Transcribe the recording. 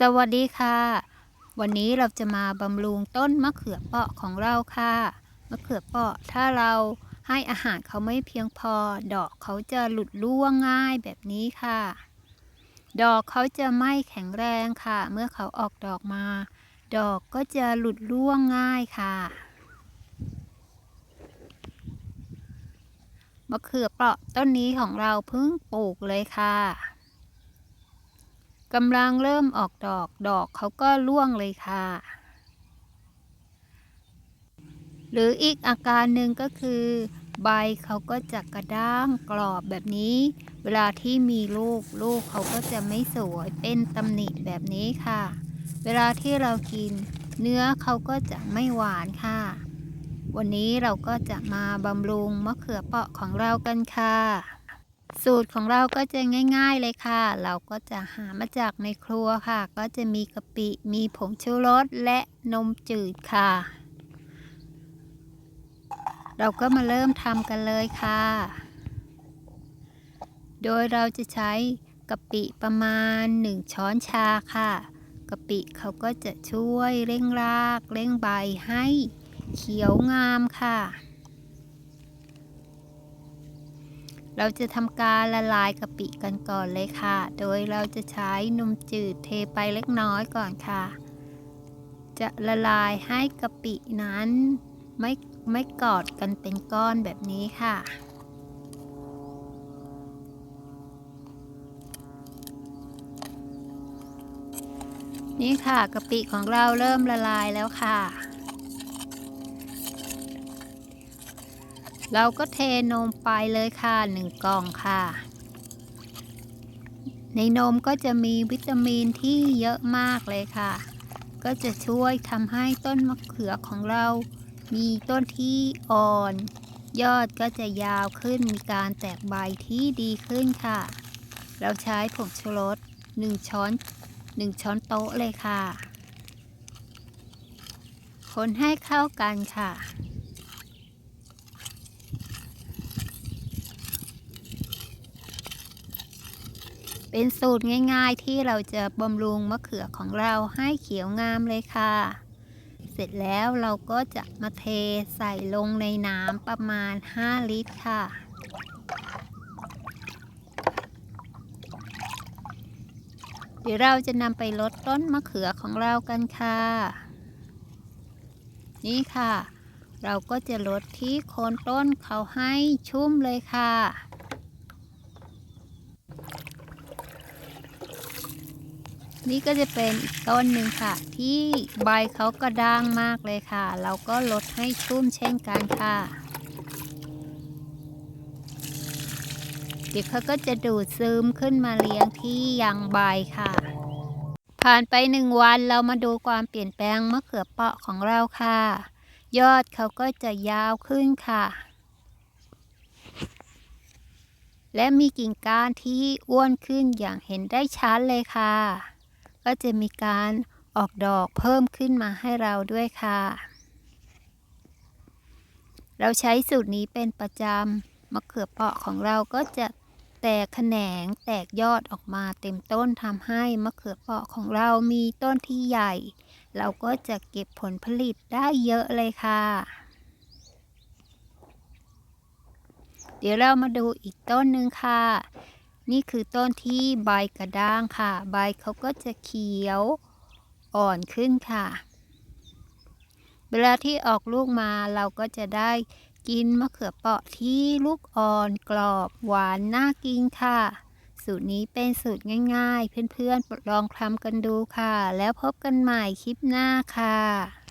สวัสดีค่ะ วันนี้เราจะมาบำรุงต้นมะเขือเปราะของเราค่ะ มะเขือเปราะถ้าเราให้อาหารเขาไม่เพียงพอ ดอกเขาจะหลุดร่วงง่ายแบบนี้ค่ะ ดอกเขาจะไม่แข็งแรงค่ะ เมื่อเขาออกดอกมา ดอกก็จะหลุดร่วงง่ายค่ะ มะเขือเปราะต้นนี้ของเราเพิ่งปลูกเลยค่ะ กำลังเริ่มออกดอกดอกเขาก็ร่วงเลยค่ะ หรืออีกอาการหนึ่งก็คือ ใบเขาก็จะกระด้างกรอบแบบนี้ เวลาที่มีลูกลูกเขาก็จะไม่สวยเป็นตำหนิแบบนี้ค่ะ เวลาที่เรากิน เนื้อเขาก็จะไม่หวานค่ะ วันนี้เราก็จะมาบำรุงมะเขือเปราะของเรากันค่ะ สูตรของเราก็จะง่ายๆเลยค่ะ เราก็จะหามาจากในครัวค่ะ ก็จะมีกะปิ มีผงชูรสและนมจืดค่ะ เราก็มาเริ่มทำกันเลยค่ะ โดยเราจะใช้กะปิประมาณ 1 ช้อนชาค่ะกะปิเขาก็จะช่วยเร่งราก เร่งใบให้เขียวงามค่ะ เราจะทำการละลายกะปิกันก่อนเลยค่ะ โดยเราจะใช้นมจืดเทไปเล็กน้อยก่อนค่ะ จะละลายให้กะปินั้นไม่ไม่กอดกันเป็นก้อนแบบนี้ค่ะ นี่ค่ะกะปิของเราเริ่มละลายแล้วค่ะ เราก็เทนมไปเลยค่ะหนึ่งกล่องค่ะ ในนมก็จะมีวิตามินที่เยอะมากเลยค่ะ ก็จะช่วยทำให้ต้นมะเขือของเรา มีต้นที่อ่อน ยอดก็จะยาวขึ้นมีการแตกใบที่ดีขึ้นค่ะ เราใช้ผงชูรส1ช้อน 1 ช้อนโต๊ะเลยค่ะ คนให้เข้ากันค่ะ เป็นสูตรง่ายๆที่เราจะบำรุงมะเขือของเราให้เขียวงามเลยค่ะ เสร็จแล้วเราก็จะมาเทใส่ลงในน้ำประมาณ 5 ลิตรค่ะ เดี๋ยวเราจะนำไปลดต้นมะเขือของเรากันค่ะ นี่ค่ะ เราก็จะลดที่โคนต้นเขาให้ชุ่มเลยค่ะ นี่ก็จะเป็นอีกต้นหนึ่งค่ะ ที่ใบเขากระด้างมากเลยค่ะ เราก็ลดให้ชุ่มเช่นกันค่ะ เดี๋ยวเขาก็จะดูดซึมขึ้นมาเลี้ยงที่ยังใบค่ะ ผ่านไปหนึ่งวันเรามาดูความเปลี่ยนแปลงมะเขือเปราะของเราค่ะ ยอดเขาก็จะยาวขึ้นค่ะ และมีกิ่งก้านที่อ้วนขึ้นอย่างเห็นได้ชัดเลยค่ะ ก็จะมีการออกดอกเพิ่มขึ้นมาให้เราด้วยค่ะ เราใช้สูตรนี้เป็นประจำมะเขือเปราะของเราก็จะแตกแขนงแตกยอดออกมาเต็มต้นทำให้มะเขือเปราะของเรามีต้นที่ใหญ่ เราก็จะเก็บผลผลิตได้เยอะเลยค่ะ เดี๋ยวเรามาดูอีกต้นหนึ่งค่ะ นี่คือต้นที่ใบกระด้างค่ะ ใบเขาก็จะเขียวอ่อนขึ้นค่ะ เวลาที่ออกลูกมาเราก็จะได้กินมะเขือเปราะที่ลูกอ่อนกรอบหวานน่ากินค่ะ สูตรนี้เป็นสูตรง่าย ๆ เพื่อนๆลองทำกันดูค่ะ แล้วพบกันใหม่คลิปหน้าค่ะ